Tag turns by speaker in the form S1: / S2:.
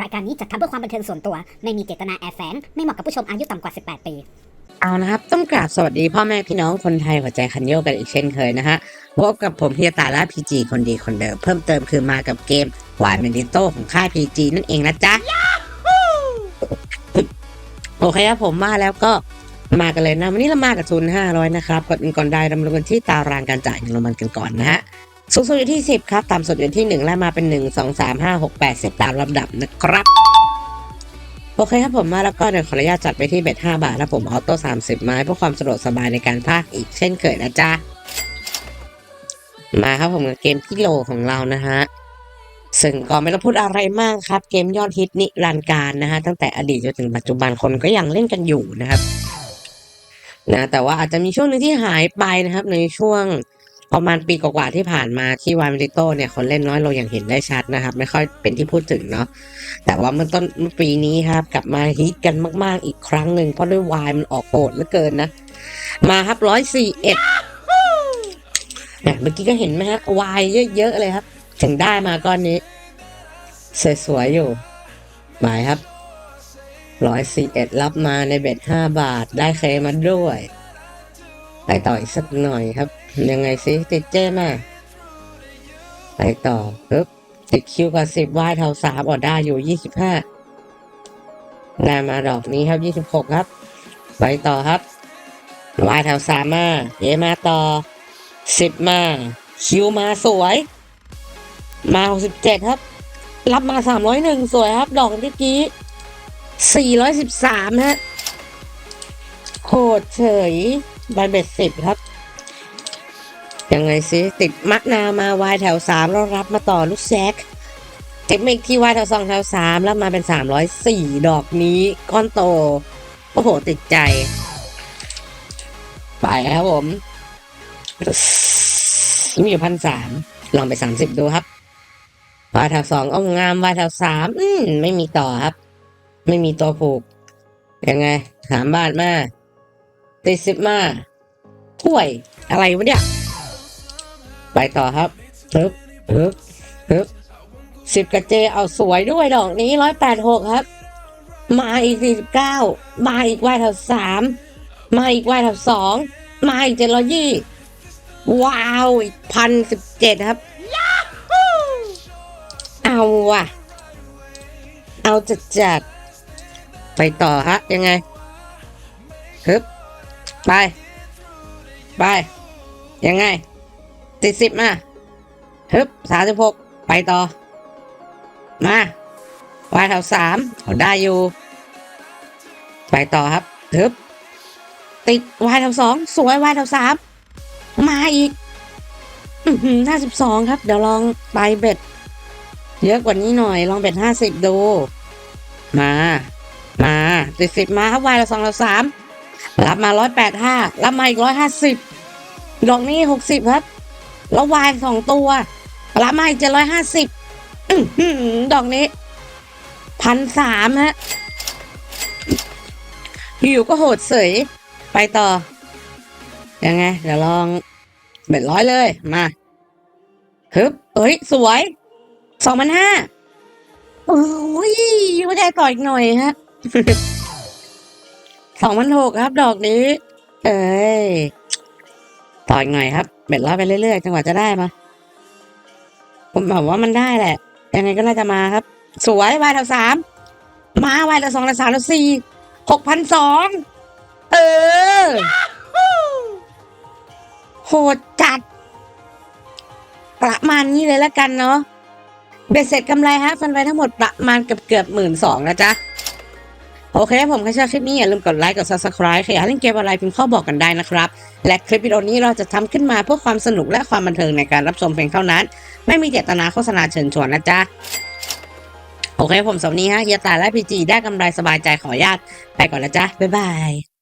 S1: รายการนี้จัดทำเพื่อความบันเทิงส่วนตัว ไม่มีเจตนาแอบแฝงไม่เหมาะกับผู้ชมอายุต่ำกว่า 18 ปี
S2: เอานะครับ ต้องกราบสวัสดีพ่อแม่พี่น้องคนไทยหัวใจคันโยกกันอีกเช่นเคยนะฮะพบกับผมเพียตาและพีจีคนดีคนเดิมเพิ่มเติมคือมากับเกมหวายเมนดิโต้ของค่ายพีจีนั่นเองนะจ๊ะโอเคครับผมมาแล้วก็มากันเลยนะ วันนี้เรามากับทุน500 นะครับก่อนอื่นก่อนใดเรามาดูกันที่ตารางการจ่ายเงินรางวัลกันก่อนนะฮะ สูงสุดอยู่ที่ 10 ครับ ต่ำสุดอยู่ที่ 1 และมาเป็น 1 2 3 5 6 8 10 ตามลำดับนะครับ โอเคครับผมมาแล้วก็เดี๋ยวขออนุญาตจัดไปที่เบ็ด5บาทแล้วผมออโต้30 ไม้เพื่อความสะดวกสบายในการพากอีกเช่นเคยนะจ๊ะ มาครับผมกับเกมที่โลของเรานะฮะซึ่งก็ไม่ต้องพูดอะไรมากครับ เกมยอดฮิตนิรันดร์การนะฮะตั้งแต่อดีตจนถึงปัจจุบันคนก็ยังเล่นกันอยู่นะครับนะแต่ว่าอาจจะมีช่วงหนึ่งที่หายไปนะครับ ในช่วง ประมาณปีกว่าๆที่ผ่านมาที่วายมิลิโตเนี่ยคนเล่นน้อยลงอย่างเห็นได้ชัดนะครับ ไม่ค่อยเป็นที่พูดถึงเนาะแต่ว่าเมื่อต้นเมื่อปีนี้ครับ กลับมาฮิตกันมาก ๆ อีกครั้งหนึ่งเพราะด้วยวายมันออกโหดเหลือเกินนะ มาครับร้อยสี่เอ็ดเนี่ยเมื่อกี้ก็เห็นไหมฮะวายเยอะ ๆ เลยครับ ถึงได้มาก้อนนี้ สวย ๆ อยู่หมายครับร้อยสี่เอ็ดรับมาในเบ็ดห้าบาทได้เคมาด้วยไปต่ออีกสักหน่อยครับ ยังไงซิติดเจ้มาไปต่อปึ๊บติดคิวกับสิบวายเท่าสามออได้อยู่ยี่สิบห้าได้มาดอกนี้ครับยี่สิบหกครับ ไปต่อครับวายแถวสามมาเอมาต่อสิบมา คิวมาสวย มาหกสิบเจ็ดครับ รับมาสามร้อยหนึ่งสวยครับ ดอกเมื่อกี้สี่ร้อยสิบสามฮะโหดเฉยใบเบ็ดสิบครับ ยังไงสิติดมักนามาวายแถวสามแล้วรับมาต่อลูกแซกเทคนิคที่วายแถวสองแถวสามแล้วมาเป็นสามร้อยสี่ดอกนี้ก้อนโต โอ้โห ติดใจ ไปครับผมมีอยู่พันสามลองไปสามสิบดูครับวายแถวสองเอางามวายแถวสามอืมไม่มีต่อครับ ไม่มีตัวผูก ยังไงสามบาทมาติดสิบมาถ้วยอะไรวะเนี่ย ไปต่อครับฮึบฮึบฮึบสิบกับเจเอาสวยด้วยดอกนี้ร้อยแปดหกครับ มาอีกสี่สิบเก้ามาอีกวายแถวสามมาอีกวายแถวสองมาอีกเจ็ดร้อยยี่ว้าวอีกพันสิบเจ็ดครับเอาว่ะ เอาจัดจัดๆไปต่อฮะยังไงฮึบไป ไป ยังไง ติดสิบมาฮึบสามสิบหกไปต่อ มาวายแถวสามเขาได้อยู่ ไปต่อครับฮึบติดวายแถวสองสวยวายแถวสามมาอีกห้าสิบสองครับ เดี๋ยวลองไปเบ็ด เยอะกว่านี้หน่อยลองเบ็ดห้าสิบดู มา มาติดสิบมาครับวายแถวสองแถวสามรับมาร้อยแปดห้ารับมาอีกร้อยห้าสิบดอกนี้หกสิบครับ แล้ววายสองตัวรับมาอีกเจ็ดร้อยห้าสิบดอกนี้พันสามฮะ อยู่ก็โหดเสย ไปต่อ ยังไง เดี๋ยวลองเบ็ดร้อยเลย มาฮึบเอ้ย สวยสองพันห้าโอ้ยไม่ได้ต่ออีกหน่อยฮะสองพันหกครับ ดอกนี้ เอ้ย ต่ออีกหน่อยครับ เบ็ดร้อยไปเรื่อยๆจนกว่าจะได้มา ผมบอกว่ามันได้แหละ ยังไงก็น่าจะมาครับ สวยวายแถวสาม มาวายแถวสองแถวสามแถวสี่ หกพันสอง เออ โหดจัด ประมาณนี้เลยแล้วกันเนาะ เบ็ดเสร็จกำไรฮะฟันไปทั้งหมดประมาณเกือบเกือบหมื่นสองนะจ๊ะ โอเคผมใครชอบคลิปนี้อย่าลืมกดไลค์กด subscribe ใครอยากเล่นเกมอะไรพิมพ์ข้อบอกกันได้นะครับ และคลิปวิดีโอนี้เราจะทำขึ้นมาเพื่อความสนุกและความบันเทิงในการรับชมเพียงเท่านั้น ไม่มีเจตนาโฆษณาเชิญชวนนะจ๊ะโอเคผมสำนีฮะเฮียตาและพีจีได้กำไรสบายใจขออนุญาตไปก่อนนะจ๊ะบ๊ายบาย